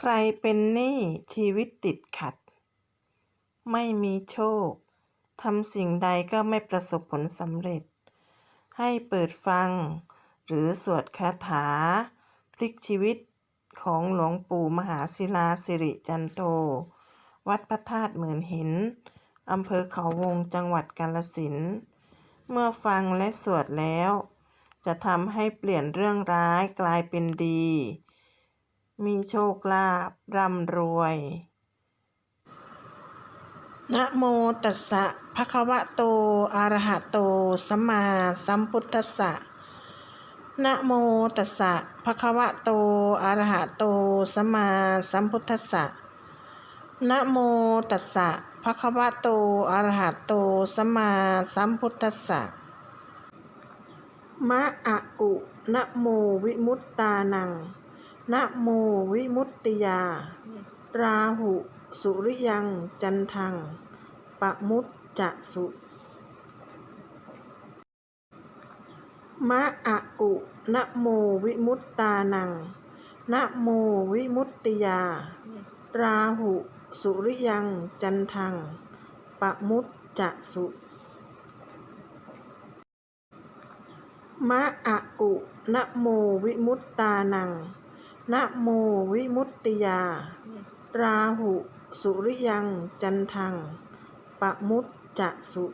ใครเป็นหนี้ชีวิตติดขัด ไม่มีโชคทำสิ่งใดก็ไม่ประสบผลสำเร็จ ให้เปิดฟัง หรือสวดคาถา พลิกชีวิตของหลวงปู่มหาศิลาสิริจันโต วัดพระธาตุหมื่นหินอำเภอเขาวงจังหวัดกาฬสิน เมื่อฟังและสวดแล้ว จะทำให้เปลี่ยนเรื่องร้ายกลายเป็นดี มีโชคลาภร่ำรวย นะโมตัสสะภะคะวะโต อะระหะโต สัมมาสัมพุทธัสสะ นะโมตัสสะภะคะวะโต อะระหะโต สัมมาสัมพุทธัสสะ นะโมตัสสะภะคะวะโต อะระหะโต สัมมาสัมพุทธัสสะ มะอะอุ นะโมวิมุตตานัง นะโมวิมุตติยา ราหุ สุริยัง จันทัง ปะมุตจะสุ มะอะอุนะโมวิมุตตานัง นะโมวิมุตติยา ราหุ สุริยัง จันทัง ปะมุตจะสุมะอะอุนะโมวิมุตตานัง นะโมวิมุตติยา ราหุ สุริยัง จันทัง ปะมุตจะสุ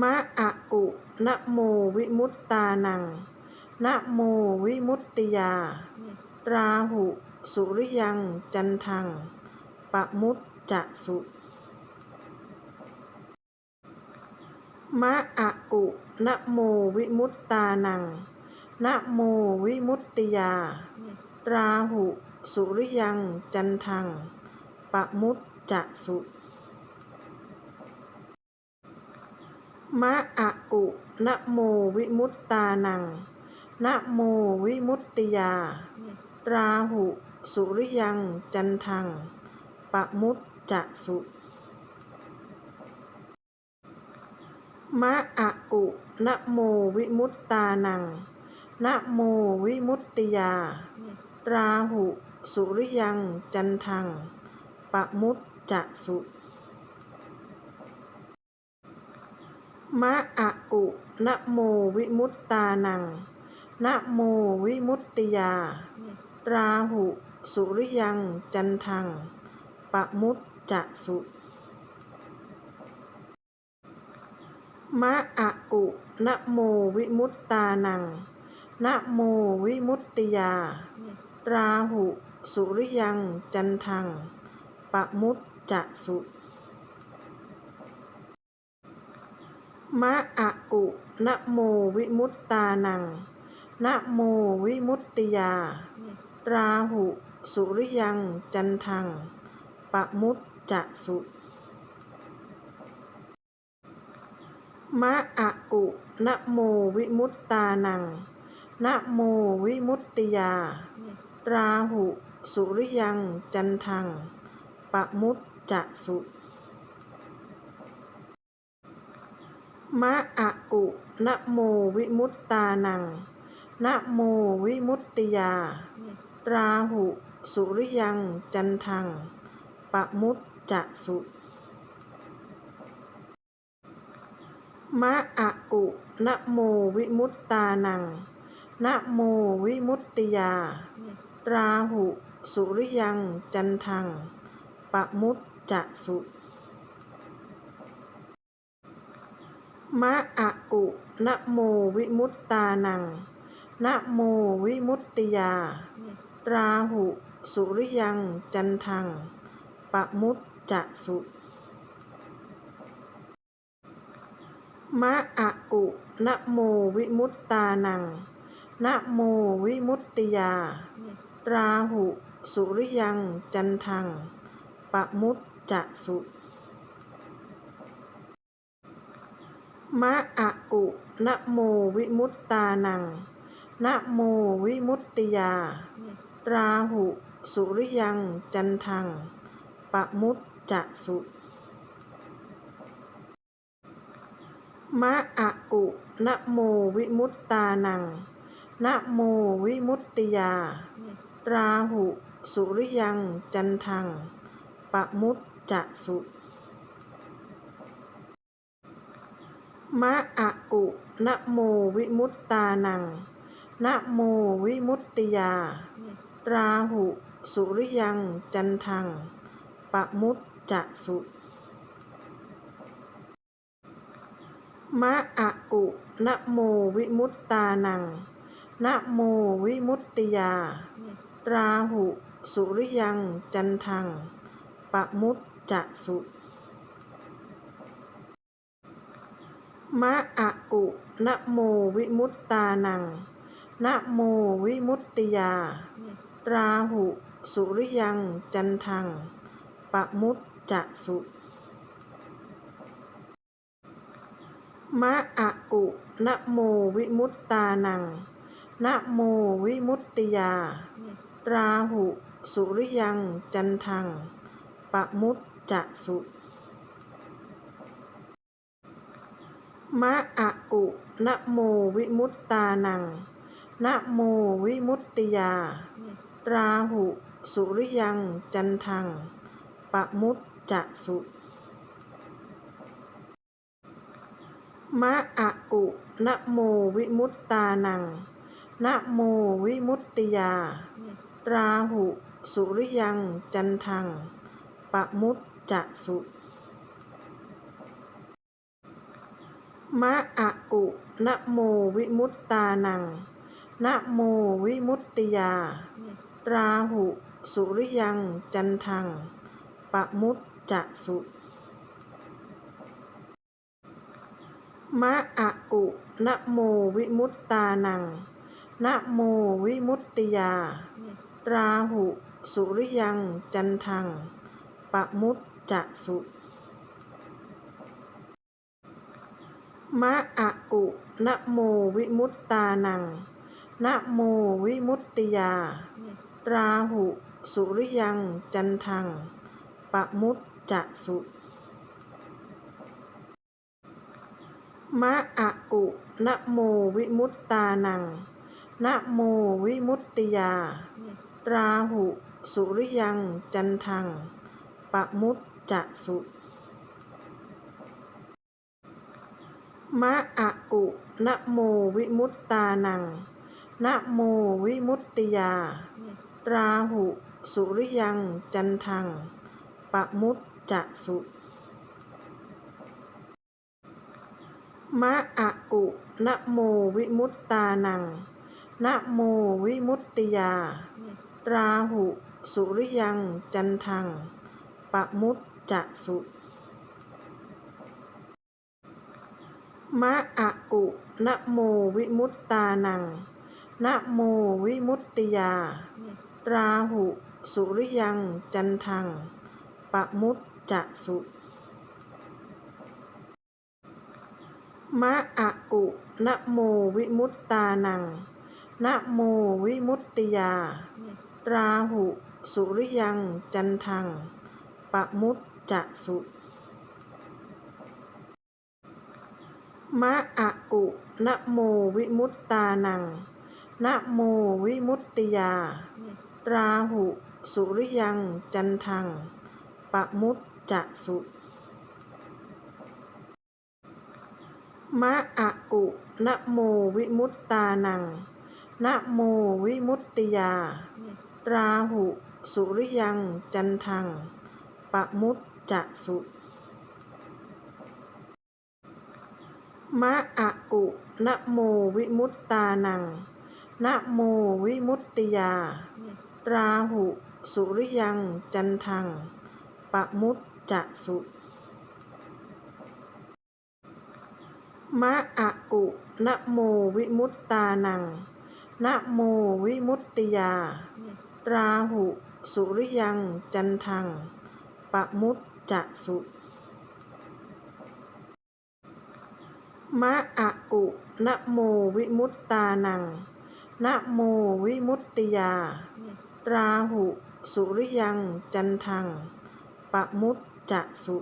มะอะอุนะโมวิมุตตานัง นะโมวิมุตติยา ราหุ สุริยัง จันทัง ปะมุตจะสุมะอะอุนะโมวิมุตตานัง นะโมวิมุตติยา ราหุ สุริยัง จันทัง ปะมุตจะสุ มะอะอุนะโมวิมุตตานัง นะโมวิมุตติยา ราหุ สุริยัง จันทัง ปะมุตจะสุมะอะอุนะโมวิมุตตานัง นะโมวิมุตติยา ราหุ สุริยัง จันทัง ปะมุตจะสุ มะอะอุนะโมวิมุตตานัง นะโมวิมุตติยา ราหุ สุริยัง จันทัง ปะมุตจะสุมะอะอุนะโมวิมุตตานัง นะโมวิมุตติยา ราหุ สุริยัง จันทัง ปะมุตจะสุ มะอะอุนะโมวิมุตตานัง นะโมวิมุตติยา ราหุ สุริยัง จันทัง ปะมุตจะสุมะอะอุนะโมวิมุตตานัง นะโมวิมุตติยา ราหุ สุริยัง จันทัง ปะมุตจะสุ มะอะอุนะโมวิมุตตานัง นะโมวิมุตติยา ราหุ สุริยัง จันทัง ปะมุตจะสุมะอะอุนะโมวิมุตตานัง นะโมวิมุตติยา ราหุ สุริยังจันทัง ปะมุตจะสุ มะอะอุนะโมวิมุตตานัง นะโมวิมุตติยา ราหุ สุริยังจันทัง ปะมุตจะสุมะอะอุนะโมวิมุตตานัง นะโมวิมุตติยา ราหุ สุริยัง จันทัง ปะมุตจะสุ มะอะอุนะโมวิมุตตานัง นะโมวิมุตติยา ราหุ สุริยัง จันทัง ปะมุตจะสุมะอะอุนะโมวิมุตตานัง นะโมวิมุตติยา ราหุ สุริยังจันทัง ปะมุตจะสุ มะอะอุนะโมวิมุตตานัง นะโมวิมุตติยา ราหุ สุริยังจันทัง ปะมุตจะสุมะอะอุนะโมวิมุตตานัง นะโมวิมุตติยา ราหุ สุริยัง จันทัง ปะมุตจะสุ มะอะอุนะโมวิมุตตานัง นะโมวิมุตติยา ราหุ สุริยัง จันทัง ปะมุตจะสุมะอะอุนะโมวิมุตตานัง นะโมวิมุตติยา ราหุ สุริยัง จันทัง ปะมุตจะสุ มะอะอุนะโมวิมุตตานัง นะโมวิมุตติยา ราหุ สุริยัง จันทัง ปะมุตจะสุมะอะอุนะโมวิมุตตานัง นะโมวิมุตติยา ราหุ สุริยัง จันทัง ปะมุตจะสุ มะอะอุนะโมวิมุตตานัง นะโมวิมุตติยา ราหุ สุริยัง จันทัง ปะมุตจะสุมะอะอุนะโมวิมุตตานัง นะโมวิมุตติยา ราหุ สุริยัง จันทัง ปะมุตจะสุ มะอะอุนะโมวิมุตตานัง นะโมวิมุตติยา ราหุ สุริยัง จันทัง ปะมุตจะสุมะอะอุนะโมวิมุตตานัง นะโมวิมุตติยาราหุ สุริยัง จันทัง ปะมุตจะสุ มะอะอุนะโมวิมุตตานัง นะโมวิมุตติยาราหุ สุริยัง จันทัง ปะมุตจะสุมะอะอุนะโมวิมุตตานัง นะโมวิมุตติยา ราหุ สุริยัง จันทัง ปะมุตจะสุ มะอะอุนะโมวิมุตตานัง นะโมวิมุตติยา ราหุ สุริยัง จันทัง ปะมุตจะสุมะอะอุนะโมวิมุตตานัง นะโมวิมุตติยา ราหุ สุริยัง จันทัง ปะมุตจะสุ มะอะอุนะโมวิมุตตานัง นะโมวิมุตติยา ราหุ สุริยัง จันทัง ปะมุตจะสุมะอะอุนะโมวิมุตตานัง นะโมวิมุตติยา ราหุ สุริยัง จันทัง ปะมุตจะสุ มะอะอุนะโมวิมุตตานัง นะโมวิมุตติยา ราหุ สุริยัง จันทัง ปะมุตจะสุมะอะอุนะโมวิมุตตานัง นะโมวิมุตติยา ราหุ สุริยัง จันทัง ปะมุตจะสุ มะอะอุนะโมวิมุตตานัง นะโมวิมุตติยา ราหุ สุริยัง จันทัง ปะมุตจะสุ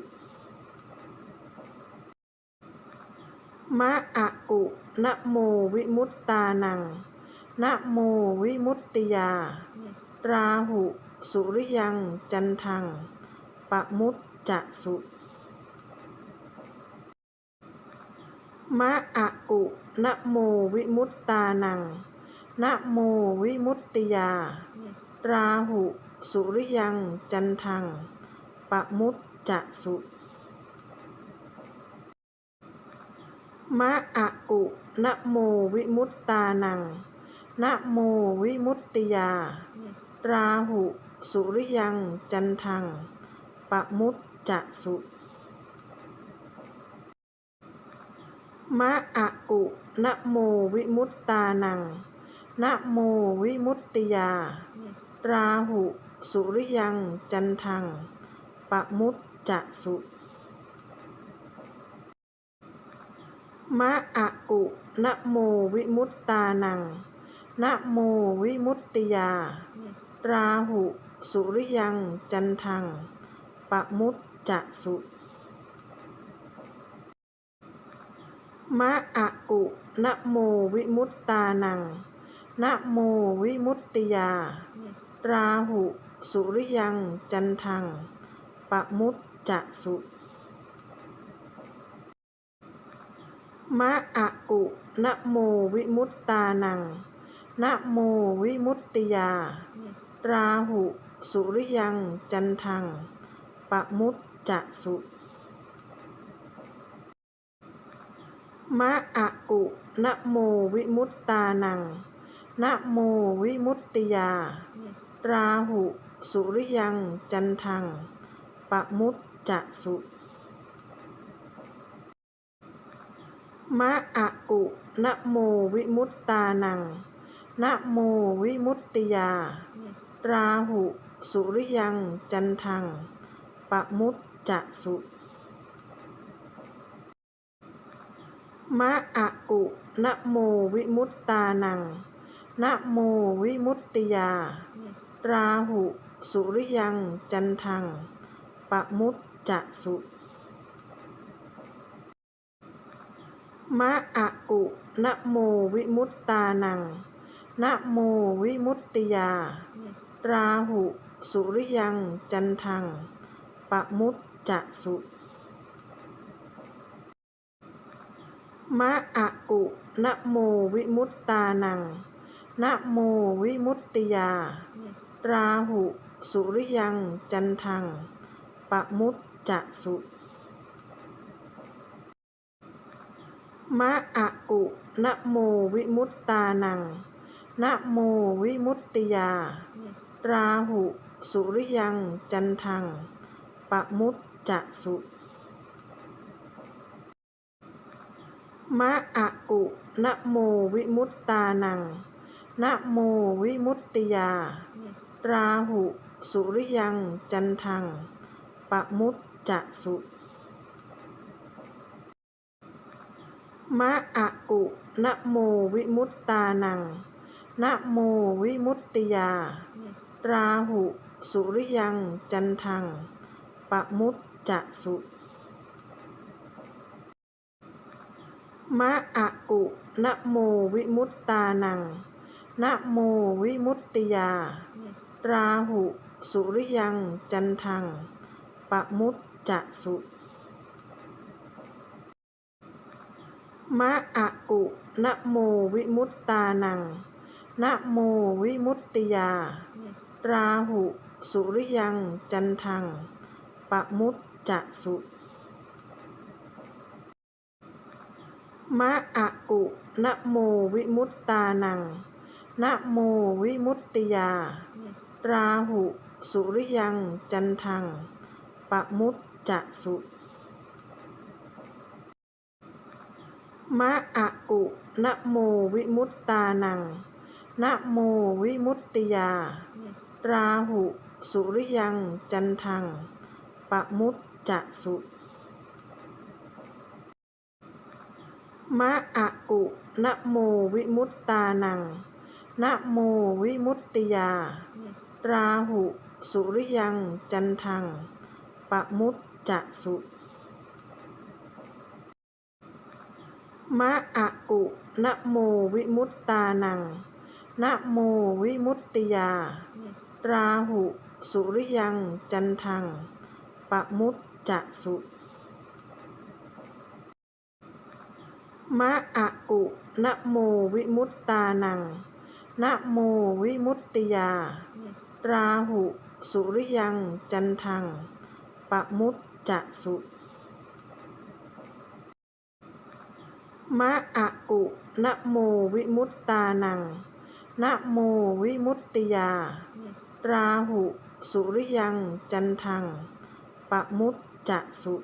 มะอะอุนะโมวิมุตตานัง นะโมวิมุตติยา ราหุ สุริยัง จันทัง ปะมุตจะสุ มะอะอุนะโมวิมุตตานัง นะโมวิมุตติยา ราหุ สุริยัง จันทัง ปะมุตจะสุมะอะอุนะโมวิมุตตานัง นะโมวิมุตติยา ราหุ สุริยัง จันทัง ปะมุตจะสุ มะอะอุนะโมวิมุตตานัง นะโมวิมุตติยา ราหุ สุริยัง จันทัง ปะมุตจะสุมะอะอุนะโมวิมุตตานัง นะโมวิมุตติยา ราหุ สุริยัง จันทัง ปะมุตจะสุ มะอะอุนะโมวิมุตตานัง นะโมวิมุตติยา ราหุ สุริยัง จันทัง ปะมุตจะสุมะอะอุนะโมวิมุตตานัง นะโมวิมุตติยา ราหุ สุริยัง จันทัง ปะมุตจะสุ มะอะอุนะโมวิมุตตานัง นะโมวิมุตติยา ราหุ สุริยัง จันทัง ปะมุตจะสุมะอะอุนะโมวิมุตตานัง นะโมวิมุตติยา ราหุ สุริยัง จันทัง ปะมุตจะสุ มะอะอุนะโมวิมุตตานัง นะโมวิมุตติยา ราหุ สุริยัง จันทัง ปะมุตจะสุมะอะอุนะโมวิมุตตานัง นะโมวิมุตติยา ราหุ สุริยัง จันทัง ปะมุตจะสุ มะอะอุนะโมวิมุตตานัง นะโมวิมุตติยา ราหุ สุริยัง จันทัง ปะมุตจะสุมะอะอุนะโมวิมุตตานัง นะโมวิมุตติยา ราหุ สุริยัง จันทัง ปะมุตจะสุ มะอะอุนะโมวิมุตตานัง นะโมวิมุตติยา ราหุ สุริยัง จันทัง ปะมุตจะสุมะอะอุนะโมวิมุตตานัง นะโมวิมุตติยา ราหุ สุริยัง จันทัง ปะมุตจะสุ มะอะอุนะโมวิมุตตานัง นะโมวิมุตติยา ราหุ สุริยัง จันทัง ปะมุตจะสุมะอะอุนะโมวิมุตตานัง นะโมวิมุตติยา ราหุ สุริยัง จันทัง ปะมุตจะสุ มะอะอุนะโมวิมุตตานัง นะโมวิมุตติยา ราหุ สุริยัง จันทัง ปะมุตจะสุมะอะอุนะโมวิมุตตานัง นะโมวิมุตติยา ราหุ สุริยัง จันทัง ปะมุตจะสุ มะอะอุนะโมวิมุตตานัง นะโมวิมุตติยา ราหุ สุริยัง จันทัง ปะมุตจะสุมะอะอุนะโมวิมุตตานัง นะโมวิมุตติยา ราหุ สุริยัง จันทัง ปะมุตจะสุ มะอะอุนะโมวิมุตตานัง นะโมวิมุตติยา ราหุ สุริยัง จันทัง ปะมุตจะสุมะอะอุนะโมวิมุตตานัง นะโมวิมุตติยา ราหุ สุริยัง จันทัง ปะมุตจะสุ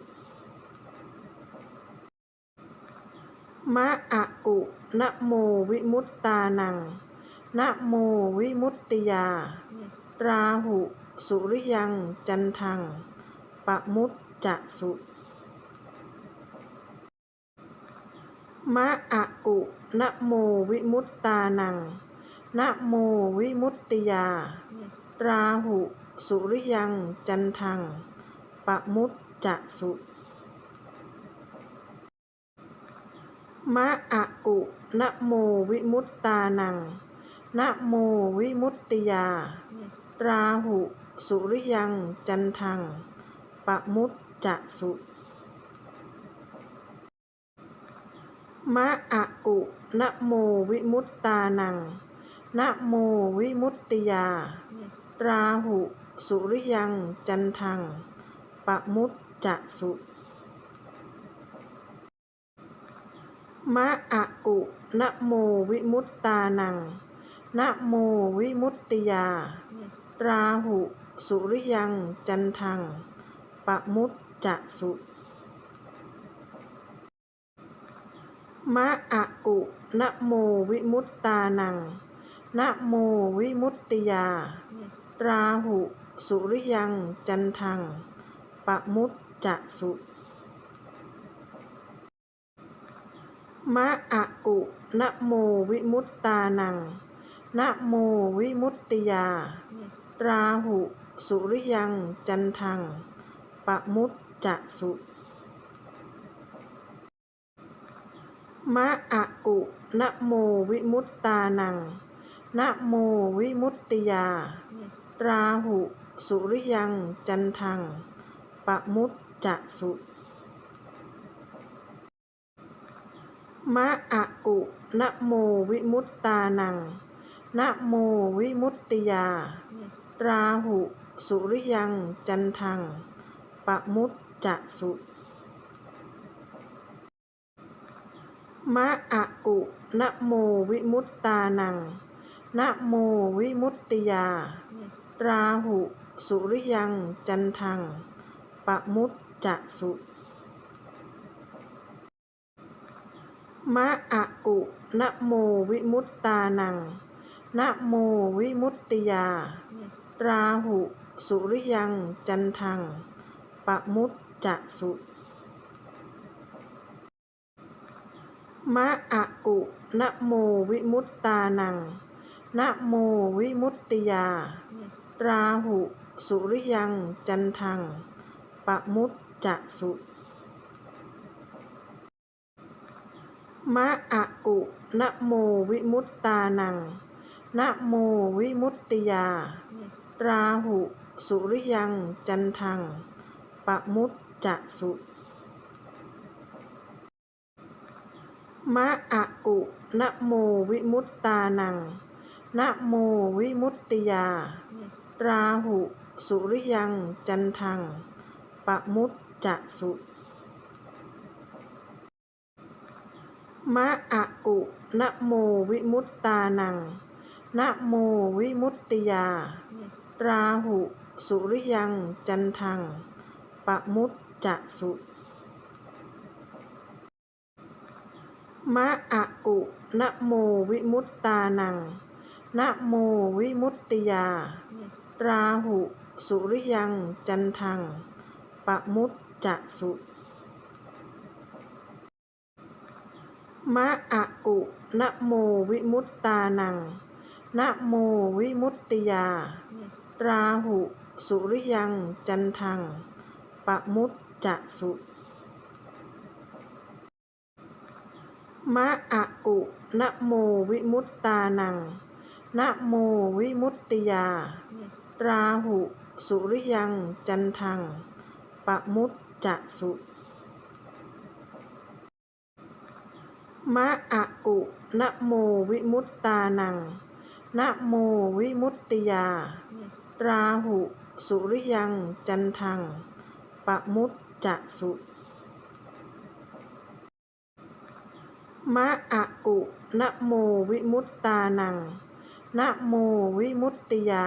มะอะอุนะโมวิมุตตานัง นะโมวิมุตติยา ราหุ สุริยัง จันทัง ปะมุตจะสุมะอะอุนะโมวิมุตตานัง นะโมวิมุตติยา ราหุ สุริยัง จันทัง ปะมุตจะสุ มะอะอุนะโมวิมุตตานัง นะโมวิมุตติยา ราหุ สุริยัง จันทัง ปะมุตจะสุมะอะอุนะโมวิมุตตานัง นะโมวิมุตติยา ราหุ สุริยัง จันทัง ปะมุตจะสุ มะอะอุนะโมวิมุตตานัง นะโมวิมุตติยา ราหุ สุริยัง จันทัง ปะมุตจะสุมะอะอุนะโมวิมุตตานัง นะโมวิมุตติยาราหุ สุริยัง จันทัง ปะมุตจะสุ มะอะอุนะโมวิมุตตานัง นะโมวิมุตติยาราหุ สุริยัง จันทัง ปะมุตจะสุมะอะอุนะโมวิมุตตานัง นะโมวิมุตติยา ราหุ สุริยัง จันทัง ปะมุตจะสุ มะอะอุนะโมวิมุตตานัง นะโมวิมุตติยา ราหุ สุริยัง จันทัง ปะมุตจะสุมะอะอุนะโมวิมุตตานัง นะโมวิมุตติยา ราหุ สุริยัง จันทัง ปะมุตจะสุ มะอะอุนะโมวิมุตตานัง นะโมวิมุตติยา ราหุ สุริยัง จันทัง ปะมุตจะสุมะอะอุนะโมวิมุตตานัง นะโมวิมุตติยา ราหุ สุริยัง จันทัง ปะมุตจะสุ มะอะอุนะโมวิมุตตานัง นะโมวิมุตติยา ราหุ สุริยัง จันทัง ปะมุตจะสุมะอะอุนะโมวิมุตตานัง นะโมวิมุตติยา ราหุ สุริยัง จันทัง ปะมุตจะสุ มะอะอุนะโมวิมุตตานัง นะโมวิมุตติยา ราหุ สุริยัง จันทัง ปะมุตจะสุมะอะอุนะโมวิมุตตานัง นะโมวิมุตติยา ราหุ สุริยัง จันทัง ปะมุตจะสุ มะอะอุนะโมวิมุตตานัง นะโมวิมุตติยา ราหุ สุริยัง จันทัง ปะมุตจะสุมะอะอุนะโมวิมุตตานัง นะโมวิมุตติยา ราหุ สุริยัง จันทัง ปะมุตจะสุ มะอะอุนะโมวิมุตตานัง นะโมวิมุตติยา ราหุ สุริยัง จันทัง ปะมุตจะสุมะอะอุนะโมวิมุตตานัง นะโมวิมุตติยา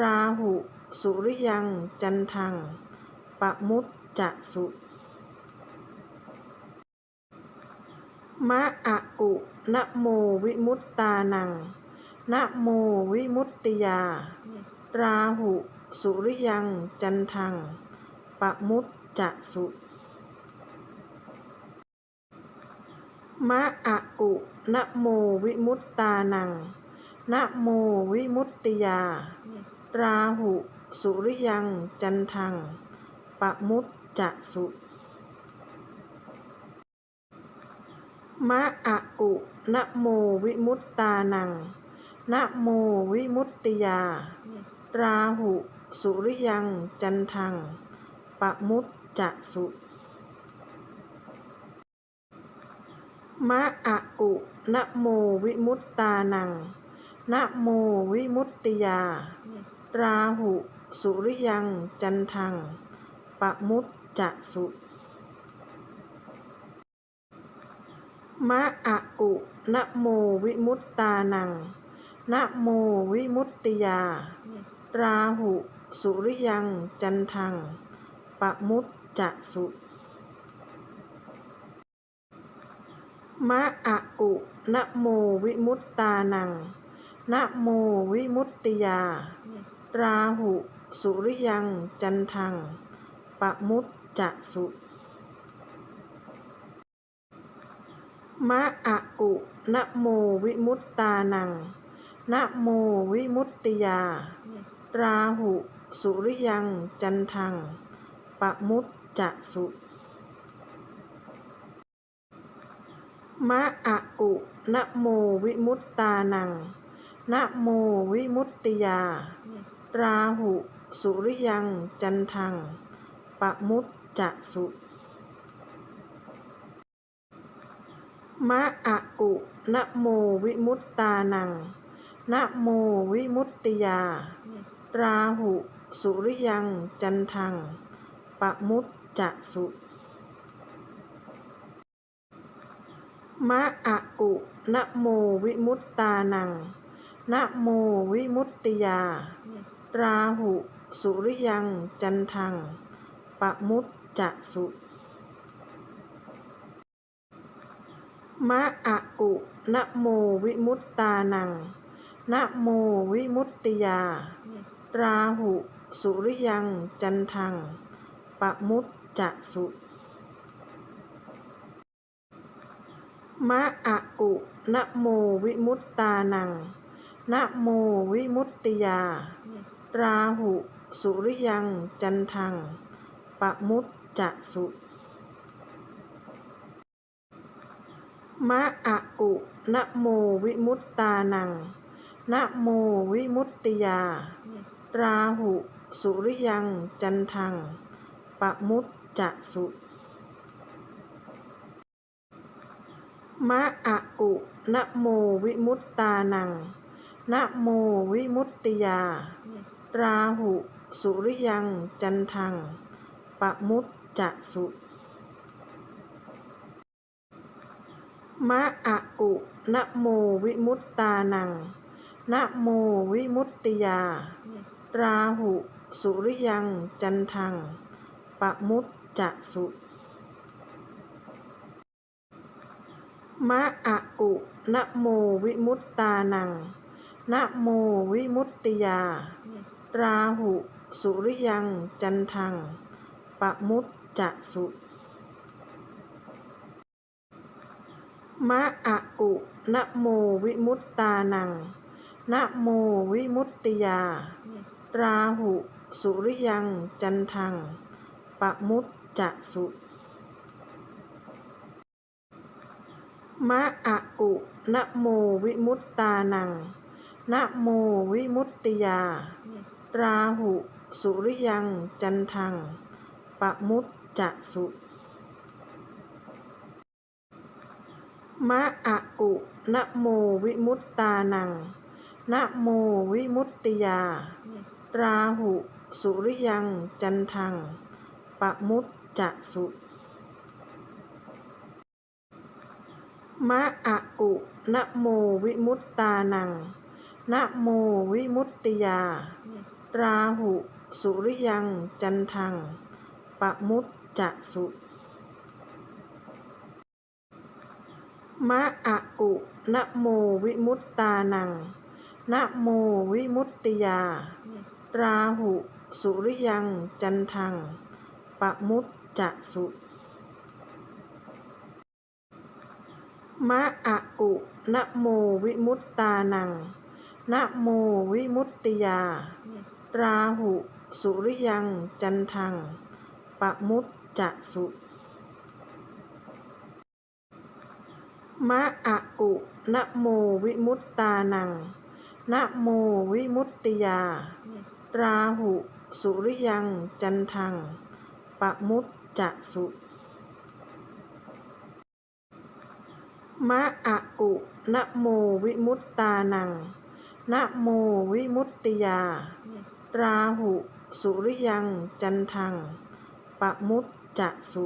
ราหุ สุริยัง จันทัง ปะมุตจะสุ มะอะอุนะโมวิมุตตานัง นะโมวิมุตติยา ราหุ สุริยัง จันทัง ปะมุตจะสุมะอะอุนะโมวิมุตตานัง นะโมวิมุตติยา ราหุ สุริยัง จันทัง ปะมุตจะสุ มะอะอุนะโมวิมุตตานัง นะโมวิมุตติยา ราหุ สุริยัง จันทัง ปะมุตจะสุมะอะอุนะโมวิมุตตานัง นะโมวิมุตติยา ราหุ สุริยัง จันทัง ปะมุตจะสุ มะอะอุนะโมวิมุตตานัง นะโมวิมุตติยา ราหุ สุริยัง จันทัง ปะมุตจะสุมะอะอุนะโมวิมุตตานัง นะโมวิมุตติยา ราหุ สุริยัง จันทัง ปะมุตจะสุ มะอะอุนะโมวิมุตตานัง นะโมวิมุตติยา ราหุ สุริยัง จันทัง ปะมุตจะสุมะอะอุนะโมวิมุตตานัง นะโมวิมุตติยา ราหุ สุริยัง จันทัง ปะมุตจะสุ มะอะอุนะโมวิมุตตานัง นะโมวิมุตติยา ราหุ สุริยัง จันทัง ปะมุตจะสุมะอะอุนะโมวิมุตตานัง นะโมวิมุตติยา ราหุ สุริยัง จันทัง ปะมุตจะสุ มะอะอุนะโมวิมุตตานัง นะโมวิมุตติยา ราหุ สุริยัง จันทัง ปะมุตจะสุมะอะอุนะโมวิมุตตานัง นะโมวิมุตติยา ราหุ สุริยัง จันทัง ปะมุตจะสุ มะอะอุนะโมวิมุตตานัง นะโมวิมุตติยา ราหุ สุริยัง จันทัง ปะมุตจะสุมะอะอุนะโมวิมุตตานัง นะโมวิมุตติยา ราหุ สุริยัง จันทัง ปะมุตจะสุ มะอะอุนะโมวิมุตตานัง นะโมวิมุตติยา ราหุ สุริยัง จันทัง ปะมุตจะสุมะอะอุนะโมวิมุตตานัง นะโมวิมุตติยา ราหุ สุริยัง จันทัง ปะมุตจะสุ มะอะอุนะโมวิมุตตานัง นะโมวิมุตติยา ราหุ สุริยัง จันทัง ปะมุตจะสุมะอะอุนะโมวิมุตตานัง นะโมวิมุตติยา ราหุ สุริยัง จันทัง ปะมุตจะสุ มะอะอุนะโมวิมุตตานัง นะโมวิมุตติยา ราหุ สุริยัง จันทัง ปะมุตจะสุ มะอะอุนะโมวิมุตตานัง นะโมวิมุตติยา ราหุ สุริยัง จันทัง ปะมุตจะสุ มะอะอุนะโมวิมุตตานัง นะโมวิมุตติยา ราหุ สุริยัง จันทัง ปะมุตจะสุมะอะอุนะโมวิมุตตานัง นะโมวิมุตติยา ราหุ สุริยัง จันทัง ปะมุตจะสุ มะอะอุนะโมวิมุตตานัง นะโมวิมุตติยา ราหุ สุริยัง จันทัง ปะมุตจะสุมะอะอุนะโมวิมุตตานัง นะโมวิมุตติยา ราหุ สุริยัง จันทัง ปะมุตจะสุ